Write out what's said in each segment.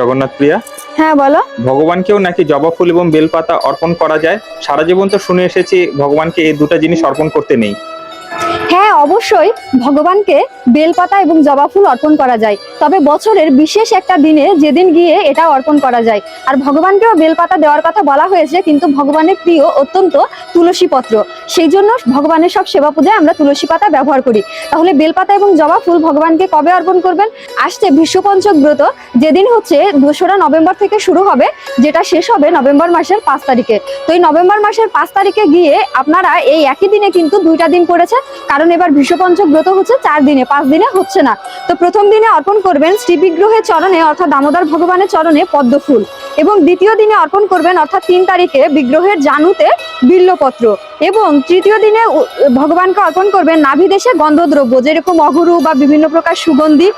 জগন্নাথ প্রিয়া? হ্যাঁ বলো। ভগবানকেও নাকি জবা ফুল এবং বেলপাতা অর্পণ করা যায়? সারা জীবন তো শুনে এসেছি ভগবানকে এই দুটো জিনিস অর্পণ করতে নেই। হ্যাঁ অবশ্যই ভগবানকে বেলপাতা এবং জবা ফুল অর্পণ করা যায়। তবে বছরের বিশেষ একটা দিনে যেদিন গিয়ে এটা অর্পণ করা যায়। আর ভগবানকেও বেলপাতা দেওয়ার কথা বলা হয়েছে কিন্তু ভগবানের প্রিয় অত্যন্ত তুলসী পত্র সেই জন্য ভগবানের সব সেবা পূজায় আমরা তুলসী পাতা ব্যবহার করি। তাহলে বেলপাতা এবং জবা ফুল ভগবানকে কবে অর্পণ করবেন? আসছে বিশ্বপঞ্চক ব্রত, যেদিন হচ্ছে দোসরা নভেম্বর থেকে শুরু হবে, যেটা শেষ হবে নভেম্বর মাসের পাঁচ তারিখে। তো এই নভেম্বর মাসের পাঁচ তারিখে গিয়ে আপনারা এই একই দিনে কিন্তু দুইটা দিন পড়েছে কারণ এবার বিশ্বপঞ্চক ব্রত হচ্ছে চার দিনে, পাঁচ দিনে হচ্ছে না। তো প্রথম দিনে অর্পণ করবেন শ্রী বিগ্রহের চরণে অর্থাৎ দামোদর ভগবানের চরণে পদ্ম ফুল এবং দ্বিতীয় দিনে অর্পণ করবেন, অর্থাৎ তিন তারিখে বিগ্রহের জানুতে বিল্লপত্র। এবং তৃতীয় দিনে ভগবানকে অর্পণ করবেন নাভি দেশে গন্ধদ্রব্য, যেরকম অগুরু বা বিভিন্ন প্রকার সুগন্ধি,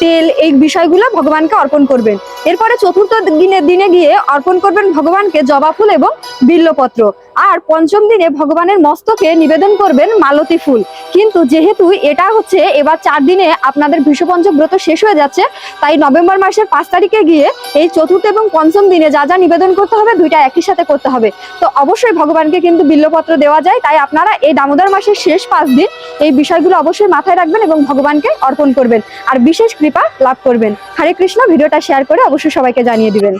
তেল, এই বিষয়গুলো ভগবানকে অর্পণ করবেন। এরপরে চতুর্থ দিনের দিনে গিয়ে অর্পণ করবেন ভগবানকে জবা ফুল এবং বিল্লপত্র। আর পঞ্চম দিনে ভগবানের মস্তকে নিবেদন করবেন মালতী ফুল। কিন্তু যেহেতু এটা হচ্ছে, এবার চার দিনে আপনাদের বিশ্বপঞ্চক ব্রত শেষ হয়ে যাচ্ছে, তাই নভেম্বর মাসের পাঁচ তারিখে গিয়ে এই চতুর্থ এবং পঞ্চম দিনে যা যা নিবেদন করতে হবে, দুইটা একই সাথে করতে হবে। তো অবশ্যই ভগবানকে কিন্তু বিল্লপত্র দেওয়া যায়। তাই আপনারা এই দামোদর মাসের শেষ পাঁচ দিন এই বিষয়গুলো অবশ্যই মাথায় রাখবেন এবং ভগবানকে অর্পণ করবেন। আর বিশেষ কৃপা লাভ করবেন। হরে কৃষ্ণ, ভিডিওটা শেয়ার করে অবশ্যই সবাইকে জানিয়ে দিবেন।